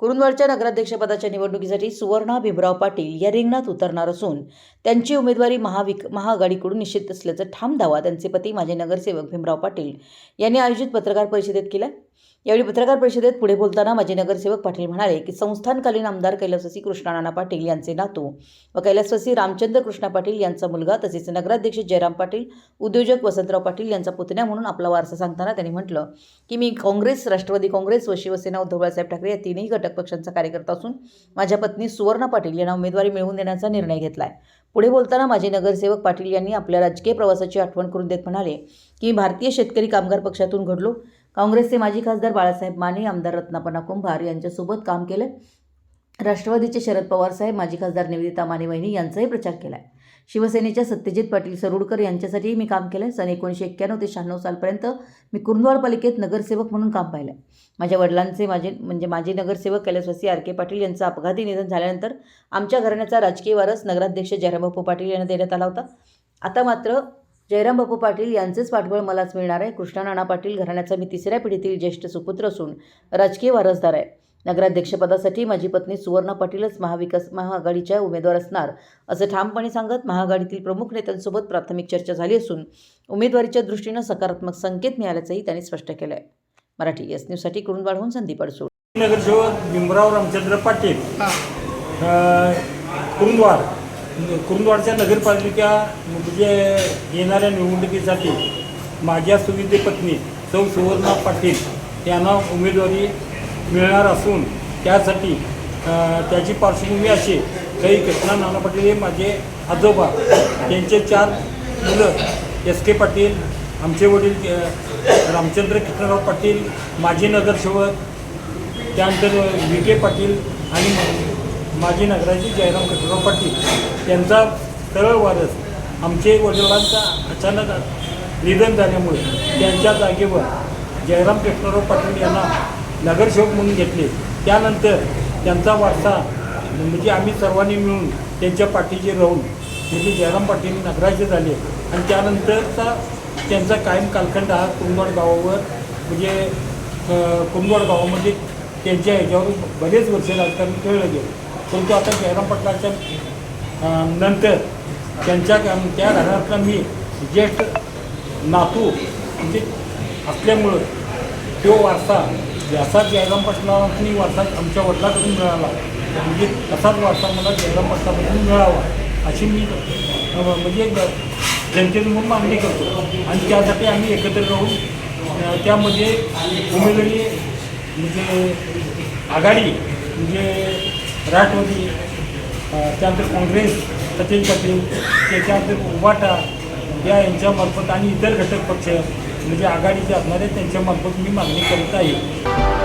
कुरुंदवाडच्या नगराध्यक्षपदाच्या निवडणुकीसाठी सुवर्णा भीमराव पाटील या रिंगणात उतरणार असून त्यांची उमेदवारी महाविक महाआघाडीकडून निश्चित असल्याचा ठाम दावा त्यांचे पती माजी नगरसेवक भीमराव पाटील यांनी आयोजित पत्रकार परिषदेत केला. यावेळी पत्रकार परिषदेत पुढे बोलताना माजी नगरसेवक पाटील म्हणाले की संस्थानकालीन आमदार कैलासवासी कृष्णानाना पाटील यांचे नातू व कैलासवासी रामचंद्र कृष्णा पाटील यांचा मुलगा तसेच नगराध्यक्ष जयराम पाटील उद्योजक वसंतराव पाटील यांचा पुतण्या म्हणून आपला वारसा सांगताना त्यांनी म्हटलं की मी काँग्रेस राष्ट्रवादी काँग्रेस व शिवसेना उद्धव बाळासाहेब ठाकरे या तिन्ही घटक पक्षांचा कार्यकर्ता असून माझ्या पत्नी सुवर्णा पाटील यांना उमेदवारी मिळवून देण्याचा निर्णय घेतला आहे पुढे बोलताना माजी नगरसेवक पाटील यांनी आपल्या राजकीय प्रवासाची आठवण करून देत म्हणाले की मी भारतीय शेतकरी कामगार पक्षातून घडलो. काँग्रेसचे माजी खासदार बाळासाहेब माने आमदार रत्नापना कुंभार यांच्यासोबत काम केलं. राष्ट्रवादीचे शरद पवार साहेब माजी खासदार निवेदिता माने वहिनी यांचाही प्रचार केला आहे शिवसेनेच्या सत्यजित पाटील सरुडकर यांच्यासाठीही मी काम केलं आहे सन एकोणीसशे एक्क्याण्णव ते शहाण्णव सालपर्यंत मी कुरुंदवाड पालिकेत नगरसेवक म्हणून काम पाहिलं आहे माझ्या वडिलांचे माझे म्हणजे माजी नगरसेवक कैलासवासी आर के पाटील यांचं अपघाती निधन झाल्यानंतर आमच्या घराण्याचा राजकीय वारस नगराध्यक्ष जयरामबापू पाटील यांना देण्यात आला होता. आता मात्र जयराम बापू पाटील यांचेच पाठबळ मलाच मिळणार आहे. कृष्णा नाना पाटील घराण्याचा मी तिसऱ्या पिढीतील ज्येष्ठ सुपुत्र असून राजकीय वारसदार आहे. नगराध्यक्षपदासाठी माझी पत्नी सुवर्णा पाटीलच महाविकास महाआघाडीच्या उमेदवार असणार असं ठामपणे सांगत महाआघाडीतील प्रमुख नेत्यांसोबत प्राथमिक चर्चा झाली असून उमेदवारीच्या दृष्टीनं सकारात्मक संकेत मिळाल्याचंही त्यांनी स्पष्ट केलं आहे मराठी एस न्यूजसाठी कुरुंदवाडहून संदीप अडसूळ. नगरसेवक भीमराव रामचंद्र पाटील अ, कुरुंदवाड. कुरुंदवाडच्या नगरपालिका म्हणजे येणाऱ्या निवडणुकीसाठी माझ्या सुविधे पत्नी सौ सुवर्णा पाटील यांना उमेदवारी मिळणार असून त्यासाठी त्याची पार्श्वभूमी अशी काही कृष्णा नाना पाटील हे माझे आजोबा त्यांचे चार मुलं एस के पाटील आमचे वडील रामचंद्र कृष्णराव पाटील माजी नगरसेवक त्यानंतर व्ही के पाटील आणि माजी नगराची जयराम कृष्णराव पाटील त्यांचा सरळ वारस आमचे वडिलांचा अचानक निधन झाल्यामुळे त्यांच्या जागेवर जयराम कृष्णराव पाटील यांना नगरसेवक म्हणून घेतले. त्यानंतर त्यांचा वारसा म्हणजे आम्ही सर्वांनी मिळून त्यांच्या पाठीशी राहून म्हणजे जयराम पाटील नगराचे झाले. आणि त्यानंतरचा त्यांचा कायम कालखंड हा कुंदवाड गावावर म्हणजे अ, कुंदवाड गावामध्ये त्यांच्या ह्याच्यावर बरेच वर्ष राजकारण खेळलं गेलं. परंतु आता जयराम पाटलाच्या नंतर त्यांच्या त्या घरातला मी ज्येष्ठ नातू म्हणजे असल्यामुळं तो वारसा असा जयराम पाटलांनी वारसा आमच्या वडिलाकडून मिळाला. म्हणजे तसाच वारसा मला जयराम पाटलाकडून मिळावा अशी मी म्हणजे ग- जनतेसमोर मागणी करतो. आणि त्यासाठी आम्ही एकत्र राहून त्यामध्ये उमेदवारी म्हणजे आघाडी म्हणजे राष्ट्रवादी त्यानंतर काँग्रेस सचिन पाटील त्याच्यानंतर उबाटा या यांच्यामार्फत आणि इतर घटक पक्ष म्हणजे आघाडीचे असणारे त्यांच्यामार्फत मी मागणी करत आहे.